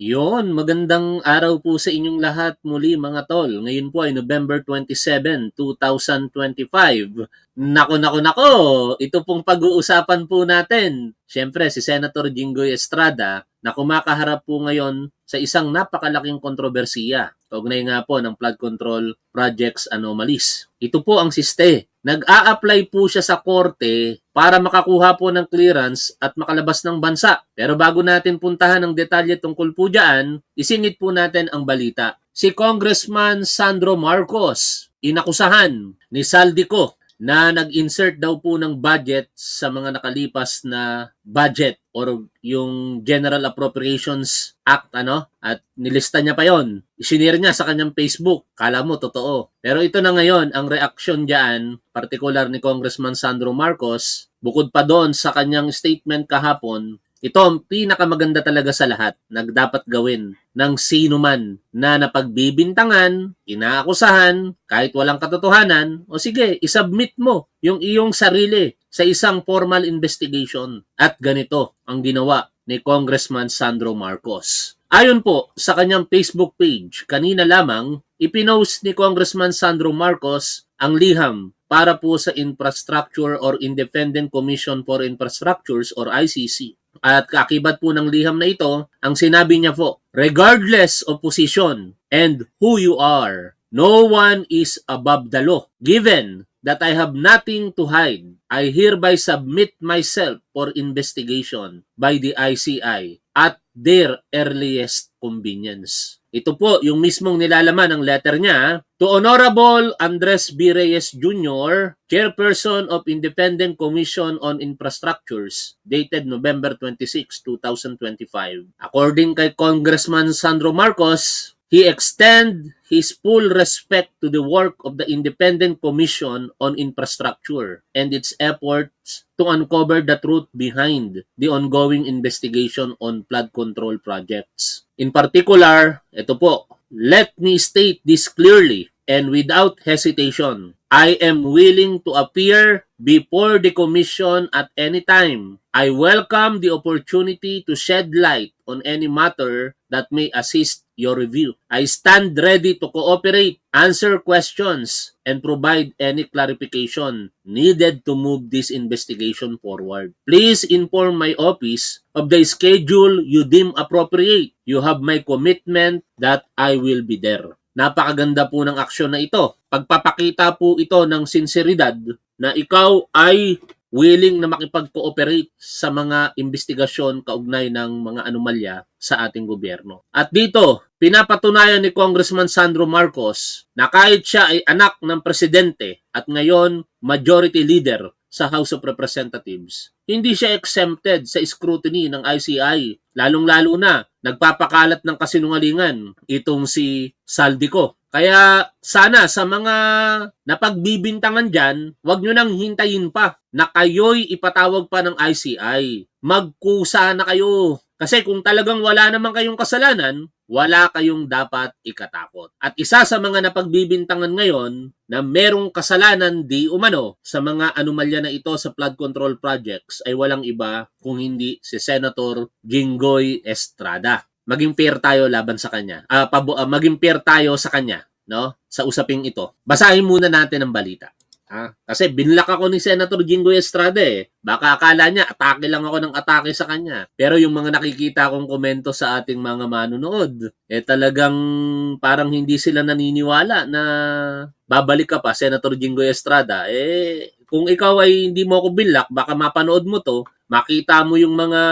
Yon, magandang araw po sa inyong lahat muli mga tol. Ngayon po ay November 27, 2025. Nako, nako, nako! Ito pong pag-uusapan po natin. Siyempre, si Senator Jinggoy Estrada na kumakaharap po ngayon sa isang napakalaking kontrobersiya. Kaugnay nga po ng flood control projects anomalies. Ito po ang siste. Nag-a-apply po siya sa korte para makakuha po ng clearance at makalabas ng bansa. Pero bago natin puntahan ang detalye tungkol po dyan, isingit po natin ang balita. Si Congressman Sandro Marcos, inakusahan ni Saldico na nag-insert daw po ng budget sa mga nakalipas na budget or yung General Appropriations Act ano at nilista niya pa yon. Isinir niya sa kanyang Facebook. Kala mo totoo. Pero ito na ngayon ang reaksyon diyan, particular ni Congressman Sandro Marcos, bukod pa doon sa kanyang statement kahapon ito ang pinakamaganda talaga sa lahat na dapat gawin ng sino man na napagbibintangan, inaakusahan, kahit walang katotohanan, o sige, isubmit mo yung iyong sarili sa isang formal investigation. At ganito ang ginawa ni Congressman Sandro Marcos. Ayon po sa kanyang Facebook page, kanina lamang, ipinost ni Congressman Sandro Marcos ang liham para po sa Infrastructure or Independent Commission for Infrastructures or ICC. At kakibat po ng liham na ito, ang sinabi niya po, regardless of position and who you are, no one is above the law. Given that I have nothing to hide, I hereby submit myself for investigation by the ICI at their earliest convenience. Ito po yung mismong nilalaman ng letter niya to Honorable Andres B. Reyes Jr., Chairperson of Independent Commission on Infrastructures, dated November 26, 2025. According kay Congressman Sandro Marcos, He extend his full respect to the work of the Independent Commission on Infrastructure and its efforts to uncover the truth behind the ongoing investigation on flood control projects. In particular, ito po, let me state this clearly and without hesitation. I am willing to appear before the Commission at any time. I welcome the opportunity to shed light on any matter that may assist your review. I stand ready to cooperate, answer questions, and provide any clarification needed to move this investigation forward. Please inform my office of the schedule you deem appropriate. You have my commitment that I will be there. Napakaganda po ng aksyon na ito. Pagpapakita po ito ng sinseridad na ikaw ay willing na makipag-cooperate sa mga investigasyon kaugnay ng mga anomalya sa ating gobyerno. At dito, pinapatunayan ni Congressman Sandro Marcos na kahit siya ay anak ng presidente at ngayon majority leader sa House of Representatives, hindi siya exempted sa scrutiny ng ICI, lalong-lalo na nagpapakalat ng kasinungalingan itong si Saldico. Kaya sana sa mga napagbibintangan dyan, wag nyo nang hintayin pa na kayo'y ipatawag pa ng ICI. Magkusa na kayo. Kasi kung talagang wala naman kayong kasalanan, wala kayong dapat ikatakot. At isa sa mga napagbibintangan ngayon na merong kasalanan di umano sa mga anomalya na ito sa flood control projects ay walang iba kung hindi si Senator Jinggoy Estrada. Maging fair tayo laban sa kanya. Uh, pabo, uh, maging fair tayo sa kanya no? sa usaping ito. Basahin muna natin ang balita. Ha? Kasi binlak ako ni Senator Jinggoy Estrada eh. Baka akala niya, atake lang ako ng atake sa kanya. Pero yung mga nakikita kong komento sa ating mga manunood, eh talagang parang hindi sila naniniwala na babalik ka pa, Senator Jinggoy Estrada. Eh, kung ikaw ay hindi mo ako binlak, baka mapanood mo to, makita mo yung mga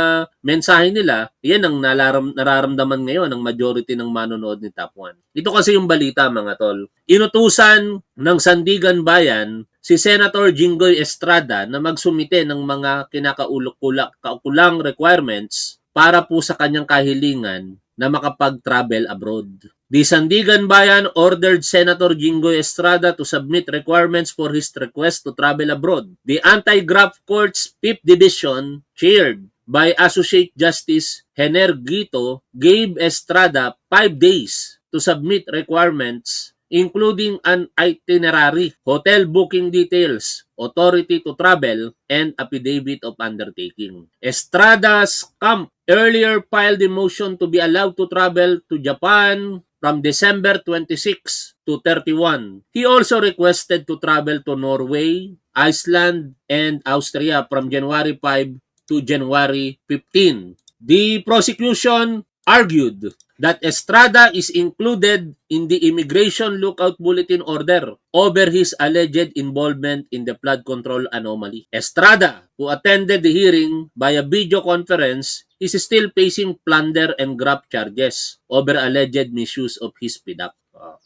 mensahe nila, yan ang nalaram, nararamdaman ngayon ng majority ng manonood ni Top 1. Ito kasi yung balita mga tol. Inutusan ng Sandigan Bayan si Senator Jinggoy Estrada na magsumite ng mga kinakaukulang requirements para po sa kanyang kahilingan na makapag-travel abroad. The Sandigan Bayan ordered Senator Jinggoy Estrada to submit requirements for his request to travel abroad. The Anti-Graft Court's 5th Division, chaired by Associate Justice Hener Gito, gave Estrada 5 days to submit requirements including an itinerary, hotel booking details, authority to travel, and affidavit of undertaking. Estrada's camp earlier filed a motion to be allowed to travel to Japan from December 26 to 31. He also requested to travel to Norway, Iceland, and Austria from January 5 to January 15. The prosecution argued that Estrada is included in the Immigration Lookout Bulletin Order over his alleged involvement in the flood control anomaly. Estrada, who attended the hearing via video conference, is still facing plunder and graft charges over alleged misuse of his PDAC.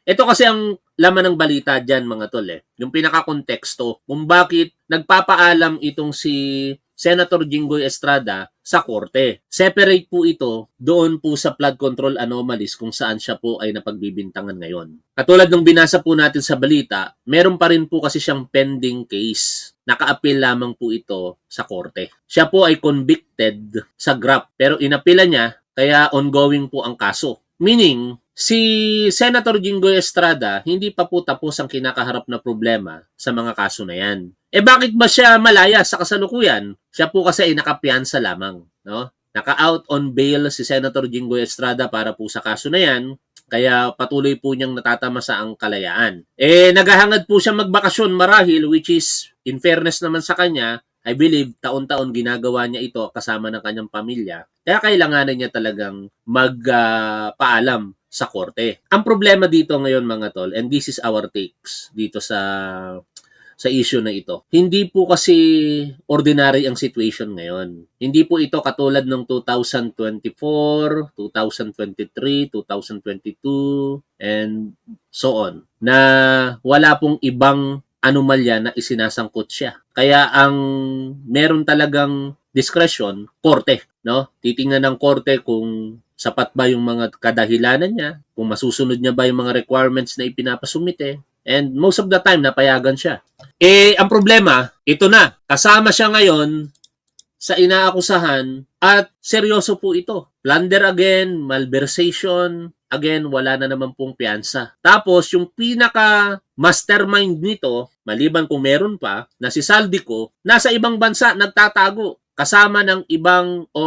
Ito kasi ang laman ng balita dyan mga tol eh. Yung pinaka-konteksto kung bakit nagpapaalam itong si Senator Jinggoy Estrada sa korte. Separate po ito doon po sa flood control anomalies kung saan siya po ay napagbibintangan ngayon. Katulad ng binasa po natin sa balita, meron pa rin po kasi siyang pending case. Naka-appeal lamang po ito sa korte. Siya po ay convicted sa GRAP pero inapila niya kaya ongoing po ang kaso. Meaning, si Senator Jinggoy Estrada hindi pa po tapos ang kinakaharap na problema sa mga kaso na yan. Eh bakit ba siya malaya sa kasalukuyan? Siya po kasi ay nakapiyansa lamang, no? Naka-out on bail si Senator Jinggoy Estrada para po sa kaso na yan, kaya patuloy po niyang natatamasa ang kalayaan. Eh naghahangad po siya magbakasyon marahil which is in fairness naman sa kanya, I believe taon-taon ginagawa niya ito kasama ng kanyang pamilya. Kaya kailanganan niya talagang magpaalam sa korte. Ang problema dito ngayon mga tol, and this is our takes dito sa sa issue na ito. Hindi po kasi ordinary ang situation ngayon. Hindi po ito katulad ng 2024, 2023, 2022, and so on. Na wala pong ibang anomalya na isinasangkot siya. Kaya ang meron talagang discretion, korte. No? Titingnan ng korte kung sapat ba yung mga kadahilanan niya, kung masusunod niya ba yung mga requirements na ipinapasumite, And most of the time, napayagan siya. Eh, ang problema, ito na. Kasama siya ngayon sa inaakusahan at seryoso po ito. Plunder again, malversation, again, wala na naman pong piyansa. Tapos, yung pinaka mastermind nito, maliban kung meron pa, na si Saldico, nasa ibang bansa nagtatago kasama ng ibang o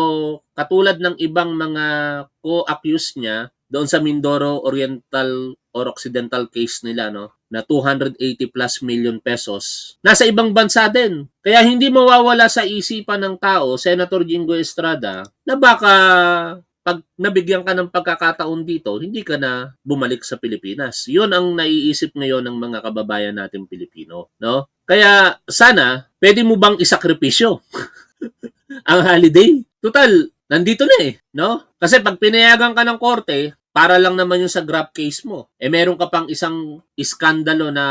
katulad ng ibang mga co-accused niya doon sa Mindoro Oriental or Occidental case nila no na 280 plus million pesos nasa ibang bansa din. Kaya hindi mawawala sa isipan ng tao, Senator Jingo Estrada, na baka pag nabigyan ka ng pagkakataon dito, hindi ka na bumalik sa Pilipinas. 'Yun ang naiisip ngayon ng mga kababayan natin Pilipino, no? Kaya sana pwede mo bang isakripisyo ang holiday? Total, nandito na eh, no? Kasi pag pinayagan ka ng korte, para lang naman yung sa grab case mo. Eh meron ka pang isang iskandalo na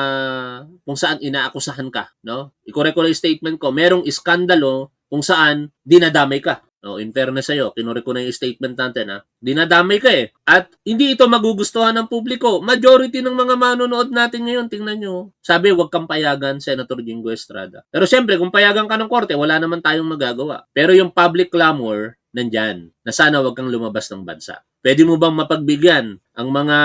kung saan inaakusahan ka, no? I-correct ko lang yung statement ko. Merong iskandalo kung saan dinadamay ka. No, in fairness sa'yo, kinore ko na yung statement natin ha. Dinadamay ka eh. At hindi ito magugustuhan ng publiko. Majority ng mga manonood natin ngayon, tingnan nyo. Sabi, huwag kang payagan, Senator Jingo Estrada. Pero siyempre, kung payagan ka ng korte, wala naman tayong magagawa. Pero yung public clamor, nandyan, na sana huwag kang lumabas ng bansa. Pwede mo bang mapagbigyan ang mga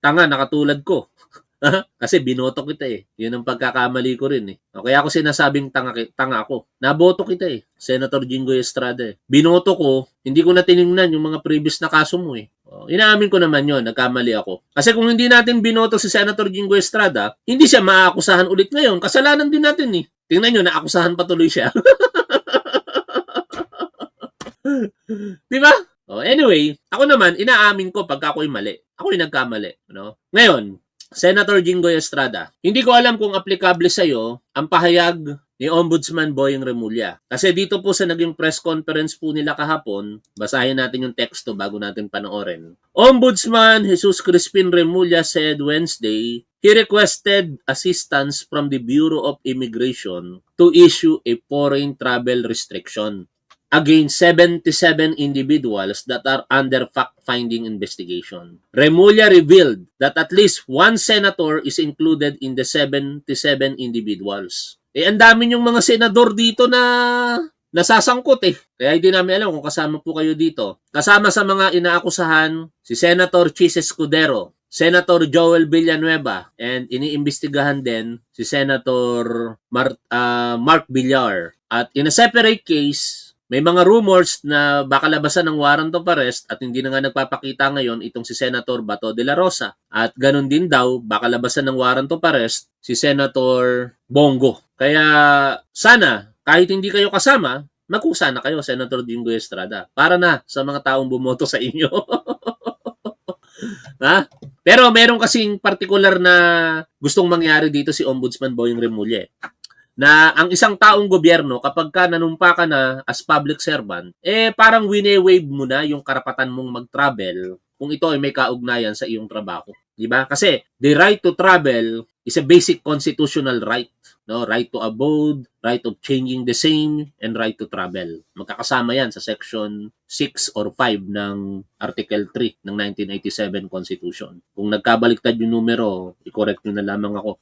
tanga na katulad ko? Kasi binoto kita eh. Yun ang pagkakamali ko rin eh. Kaya ako sinasabing tanga, tanga ako. Naboto kita eh. Senator Jingo Estrada eh. Binoto ko, hindi ko na tiningnan yung mga previous na kaso mo eh. O, inaamin ko naman yon nagkamali ako. Kasi kung hindi natin binoto si Senator Jingo Estrada, hindi siya maaakusahan ulit ngayon. Kasalanan din natin eh. Tingnan nyo, naakusahan patuloy siya. Di ba? Oh, anyway, ako naman, inaamin ko pagka ako'y mali. Ako'y nagkamali. No? Ngayon, Senator Jinggoy Estrada, hindi ko alam kung aplikable sa iyo ang pahayag ni Ombudsman Boying Remulla. Kasi dito po sa naging press conference po nila kahapon, basahin natin yung teksto bago natin panoorin. Ombudsman Jesus Crispin Remulla said Wednesday he requested assistance from the Bureau of Immigration to issue a foreign travel restriction against 77 individuals that are under fact-finding investigation. Remulla revealed that at least one senator is included in the 77 individuals. Eh, ang dami yung mga senador dito na nasasangkot eh. Kaya hindi namin alam kung kasama po kayo dito. Kasama sa mga inaakusahan, si Senator Chis Escudero, Senator Joel Villanueva and iniimbestigahan din si Senator Mar- ah, Mark Villar. At in a separate case, may mga rumors na baka labasan ng warrant of arrest at hindi na nga nagpapakita ngayon itong si Senator Bato de la Rosa. At ganun din daw, baka labasan ng warrant of arrest si Senator Bongo. Kaya sana, kahit hindi kayo kasama, magkusa na kayo, Senator Dingo Estrada. Para na sa mga taong bumoto sa inyo. ha? Pero meron kasing particular na gustong mangyari dito si Ombudsman Boyong Remulla. Na ang isang taong gobyerno, kapag ka nanumpa ka na as public servant, eh parang wine-wave mo na yung karapatan mong mag-travel kung ito ay may kaugnayan sa iyong trabaho. Di ba? Kasi the right to travel is a basic constitutional right. No, right to abode, right of changing the same, and right to travel. Magkakasama yan sa section 6 or 5 ng Article 3 ng 1987 Constitution. Kung nagkabaliktad yung numero, i-correct nyo na lamang ako.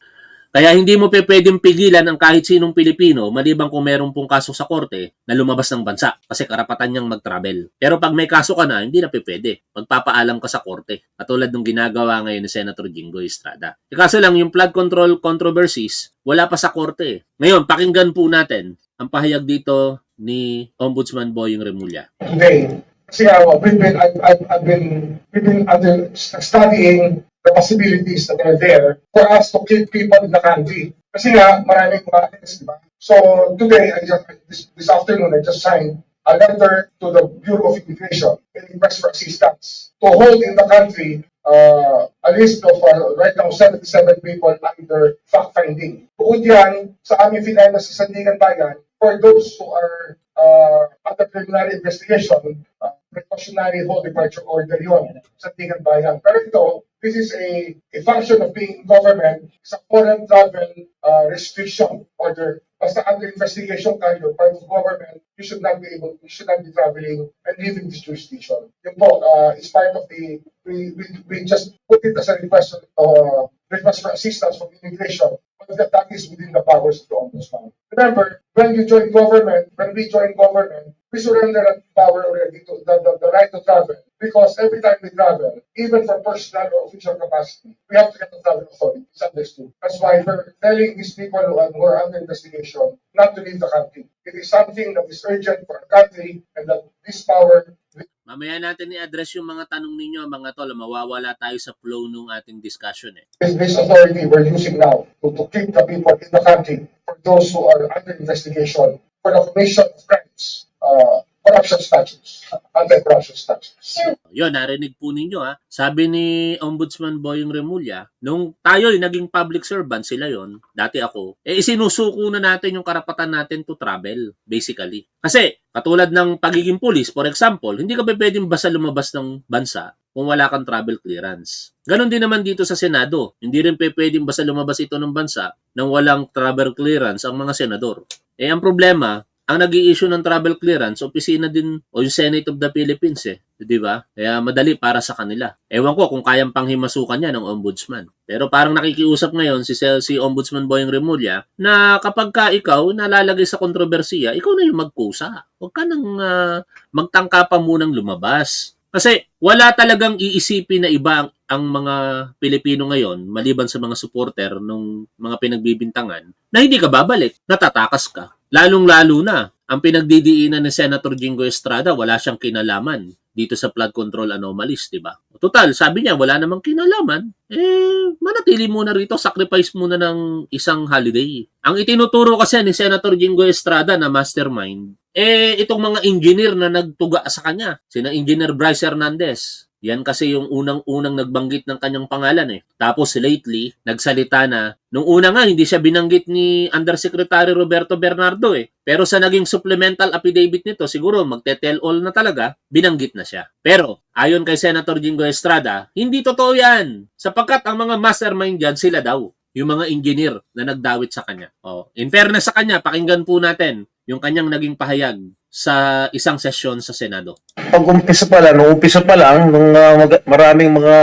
Kaya hindi mo pe pwedeng pigilan ang kahit sinong Pilipino maliban kung meron pong kaso sa korte na lumabas ng bansa kasi karapatan niyang mag-travel. Pero pag may kaso ka na, hindi na pe pwede. Magpapaalam ka sa korte. Katulad ng ginagawa ngayon ni Senator Jingo Estrada. E kaso lang yung flood control controversies, wala pa sa korte. Ngayon, pakinggan po natin ang pahayag dito ni Ombudsman Boyong Remulla. today. Nga, we've been, I've, I've, I've been, we've been studying the possibilities that are there for us to keep people in the country. Kasi nga, maraming markets, di ba? So, today, I just, this, this afternoon, I just signed a letter to the Bureau of Immigration and request for assistance to hold in the country uh, a list of uh, right now 77 people under fact-finding. Bukod yan, sa aming finala sa Sandigan Bayan, for those who are uh, under preliminary investigation, uh, precautionary hold departure order yun sa Sandigan Bayan. Pero ito, this is a, a function of being in government, sa foreign travel uh, restriction order. Basta under investigation ka, you're part of government, you should not be able, you should not be traveling and leaving this jurisdiction. Yun po, uh, is part of the, we, we, we just put it as a request, uh, request for assistance from immigration, but that, that is within the powers of the ombudsman. Remember, when you join government, when we join government, we surrender that power already to the, the, the right to travel. Because every time we travel, even for personal or official capacity, we have to get the travel authority. It's understood. That's why we're telling these people who are, who are under investigation not to leave the country. It is something that is urgent for our country and that this power Mamaya natin i-address yung mga tanong ninyo, mga tol. Mawawala tayo sa flow ng ating discussion eh. this authority we're using now to, to keep the people in the country for those who are under investigation for the commission of crimes, uh, corruption statutes, anti-corruption statutes. Yun, narinig po ninyo ha. Sabi ni Ombudsman Boyong Remulla, nung tayo naging public servant sila yon, dati ako, eh isinusuko na natin yung karapatan natin to travel, basically. Kasi, katulad ng pagiging pulis, for example, hindi ka pa pwedeng basta lumabas ng bansa kung wala kang travel clearance. Ganon din naman dito sa Senado. Hindi rin pe pwedeng basta lumabas ito ng bansa nang walang travel clearance ang mga senador. Eh, ang problema, ang nag issue ng travel clearance, opisina din o yung Senate of the Philippines eh. Di ba? Kaya madali para sa kanila. Ewan ko kung kayang panghimasukan niya ng ombudsman. Pero parang nakikiusap ngayon si, si Ombudsman Boyong Remulla na kapag ka ikaw nalalagay sa kontrobersiya, ikaw na yung magkusa. Huwag ka nang ah, magtangka pa munang lumabas. Kasi wala talagang iisipin na iba ang, ang mga Pilipino ngayon, maliban sa mga supporter ng mga pinagbibintangan, na hindi ka babalik, natatakas ka. Lalong-lalo na, ang pinagdidiinan ni Senator Jingo Estrada, wala siyang kinalaman dito sa flood control anomalies, di ba? Total, sabi niya, wala namang kinalaman. Eh, manatili muna rito, sacrifice muna ng isang holiday. Ang itinuturo kasi ni Senator Jingo Estrada na mastermind, eh, itong mga engineer na nagtuga sa kanya, sina Engineer Bryce Hernandez, yan kasi yung unang-unang nagbanggit ng kanyang pangalan eh. Tapos lately, nagsalita na, nung una nga hindi siya binanggit ni Undersecretary Roberto Bernardo eh. Pero sa naging supplemental affidavit nito, siguro magte-tell all na talaga, binanggit na siya. Pero, ayon kay Senator Jingo Estrada, hindi totoo yan. Sapagkat ang mga mastermind dyan, sila daw. Yung mga engineer na nagdawit sa kanya. Oh, in fairness sa kanya, pakinggan po natin yung kanyang naging pahayag sa isang sesyon sa Senado. pag umpisa pa lang, nung umpisa pa lang, nung ah, mag- maraming mga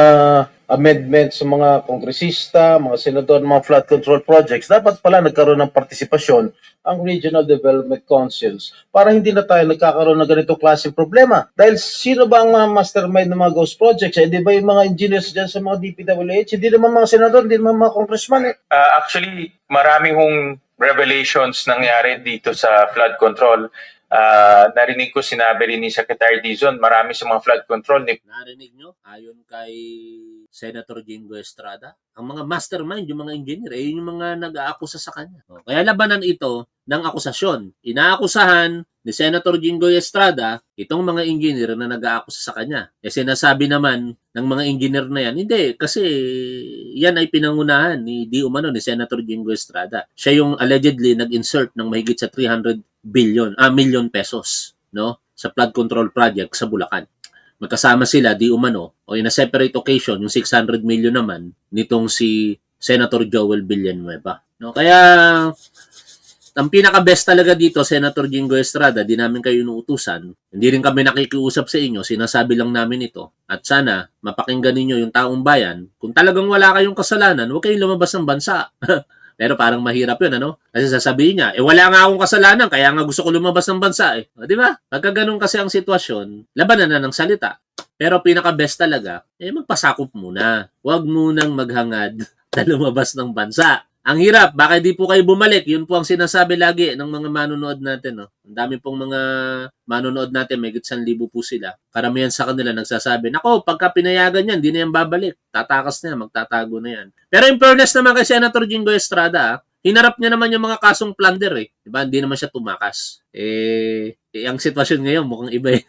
amendments sa mga kongresista, mga senador, mga flood control projects, dapat pala nagkaroon ng partisipasyon ang Regional Development Councils para hindi na tayo nagkakaroon ng ganitong klaseng problema. Dahil sino ba ang mga mastermind ng mga ghost projects? Eh, di ba yung mga engineers dyan sa mga DPWH? Hindi naman mga senador, hindi naman mga congressman eh. Uh, actually, marami hong revelations nangyari dito sa flood control. Uh, narinig ko sinabi rin ni Secretary Dizon, marami sa mga flood control ni Narinig nyo? Ayon kay Senator Jingo Estrada, ang mga mastermind, yung mga engineer, eh, yun yung mga nag-aakusa sa kanya. O, Kaya labanan ito ng akusasyon. Inaakusahan ni Senator Jingo Estrada itong mga engineer na nag-aakusa sa kanya. Eh sinasabi naman ng mga engineer na yan, hindi, kasi yan ay pinangunahan ni Di Umano, ni Senator Jingo Estrada. Siya yung allegedly nag-insert ng mahigit sa 300 billion, ah, million pesos, no? sa flood control project sa Bulacan magkasama sila di umano o in a separate occasion yung 600 million naman nitong si Senator Joel Villanueva. No, kaya ang pinaka-best talaga dito, Senator Jingo Estrada, di namin kayo inuutusan. Hindi rin kami nakikiusap sa inyo, sinasabi lang namin ito. At sana, mapakinggan ninyo yung taong bayan. Kung talagang wala kayong kasalanan, huwag kayong lumabas ng bansa. Pero parang mahirap yun, ano? Kasi sasabihin niya, eh wala nga akong kasalanan, kaya nga gusto ko lumabas ng bansa eh. O, di ba? Pagka ganun kasi ang sitwasyon, labanan na ng salita. Pero pinaka-best talaga, eh magpasakop muna. Huwag munang maghangad na lumabas ng bansa. Ang hirap, baka di po kayo bumalik. Yun po ang sinasabi lagi ng mga manonood natin. No? Ang dami pong mga manonood natin, may gitsan libo po sila. Karamihan sa kanila nagsasabi, Nako, pagka pinayagan yan, di na yan babalik. Tatakas na yan, magtatago na yan. Pero in fairness naman kay Senator Jingo Estrada, ah, hinarap niya naman yung mga kasong plunder eh. Diba? Hindi naman siya tumakas. Eh, eh ang sitwasyon ngayon mukhang iba eh.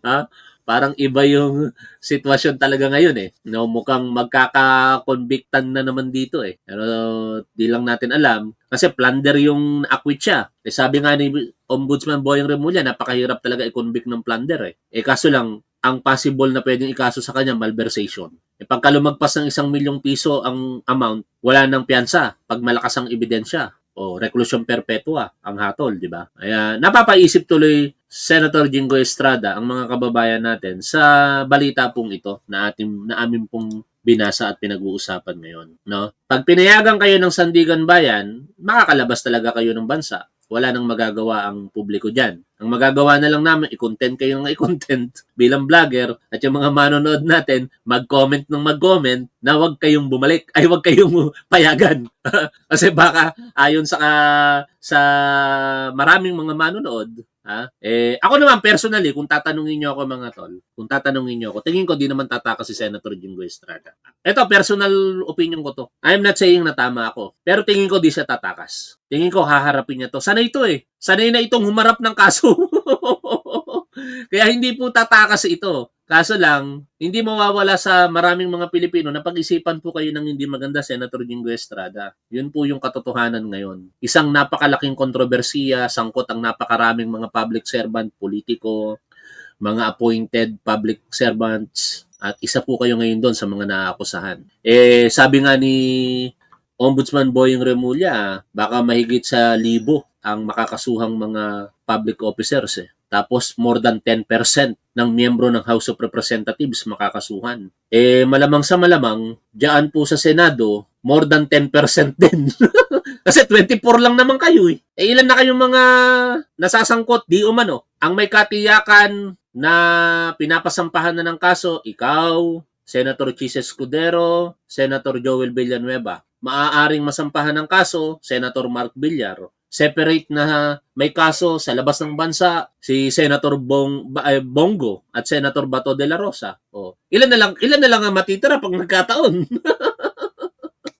ha? Parang iba yung sitwasyon talaga ngayon eh. No, mukhang magkaka-convictan na naman dito eh. Pero di lang natin alam kasi plunder yung acquit siya. Eh, sabi nga ni Ombudsman Boyeng Remulla, napakahirap talaga i-convict ng plunder eh. Eh kaso lang, ang possible na pwedeng ikaso sa kanya, malversation. E pagka lumagpas ng isang milyong piso ang amount, wala nang piyansa pag malakas ang ebidensya o reclusion perpetua ang hatol, di ba? Kaya napapaisip tuloy Senator Jingo Estrada ang mga kababayan natin sa balita pong ito na ating na amin pong binasa at pinag-uusapan ngayon, no? Pag pinayagan kayo ng Sandigan Bayan, makakalabas talaga kayo ng bansa. Wala nang magagawa ang publiko diyan. Ang magagawa na lang namin, i-content kayo ng i-content bilang vlogger at yung mga manonood natin, mag-comment ng mag-comment na wag kayong bumalik, ay wag kayong payagan. Kasi baka ayon sa sa maraming mga manonood, ha? Eh ako naman personally, kung tatanungin niyo ako mga tol, kung tatanungin niyo ako, tingin ko di naman tataka si Senator Jingo Estrada. Ito personal opinion ko to. I am not saying na tama ako, pero tingin ko di siya tatakas. Tingin ko haharapin niya to. Sanay ito eh. Sanay na itong humarap ng kaso. Kaya hindi po tatakas ito. Kaso lang, hindi mawawala sa maraming mga Pilipino na pag-isipan po kayo ng hindi maganda, Senator Jingo Estrada. Yun po yung katotohanan ngayon. Isang napakalaking kontrobersiya, sangkot ang napakaraming mga public servant, politiko, mga appointed public servants, at isa po kayo ngayon doon sa mga naakusahan. Eh, sabi nga ni Ombudsman Boyeng Remulla, baka mahigit sa libo ang makakasuhang mga public officers eh. Tapos more than 10% ng miyembro ng House of Representatives makakasuhan. Eh malamang sa malamang, diyan po sa Senado, more than 10% din. Kasi 24 lang naman kayo eh. Eh ilan na kayong mga nasasangkot, di umano. Ang may katiyakan na pinapasampahan na ng kaso, ikaw, Senator Chis Escudero, Senator Joel Villanueva. Maaaring masampahan ng kaso, Senator Mark Villar separate na may kaso sa labas ng bansa si Senator Bong eh, Bongo at Senator Bato de la Rosa. Oh, ilan na lang ilan na lang ang matitira pag nagkataon.